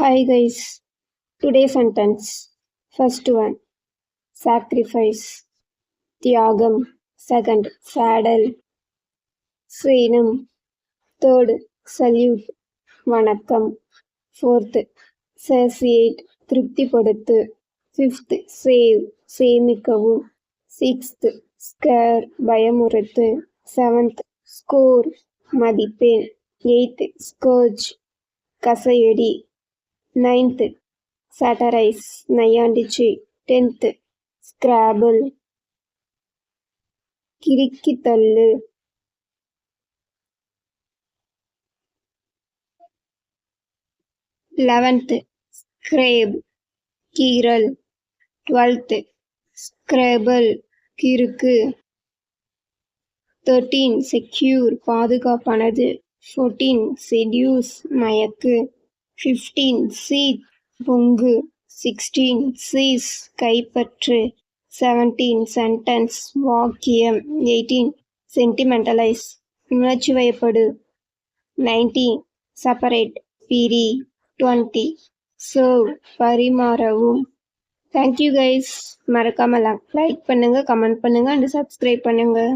Hi guys today sentence first one sacrifice தியாகம் second saddle சீனம் third salute வணக்கம் fourth satiate திருப்திப்படுத்து fifth save சேமிக்கவும் சிக்ஸ்த்து ஸ்கேர் பயமுறுத்து செவன்த் ஸ்கோர் மதிப்பெண் எயித்து ஸ்கர்ச் கசையடி நைன்த்து சாட்டரைஸ் நையாண்டிச்சு டென்த்து ஸ்கிராபிள் கிறுக்கி தள்ளு லெவன்த்து ஸ்க்ரேப் கீரல் டுவெல்த்து ஸ்க்ரேபிள் கிறுக்கு தேர்ட்டீன் செக்யூர் பாதுகாப்பானது. ஃபோர்டீன் செடியூஸ் மயக்கு. ஃபிஃப்டீன் சீட் பொங்கு. சிக்ஸ்டீன் சீஸ் கைப்பற்று. செவன்டீன் சென்டென்ஸ் வாக்கியம். எயிட்டீன் சென்டிமெண்டலைஸ் உணர்ச்சி வயப்படு நைன்டீன் செப்பரேட் பிரி. டுவெண்ட்டி சர்வ் பரிமாறவும். தேங்க்யூ கைஸ் மறக்காமல் லைக் பண்ணுங்கள் கமெண்ட் பண்ணுங்கள் அண்ட் சப்ஸ்கிரைப் பண்ணுங்கள்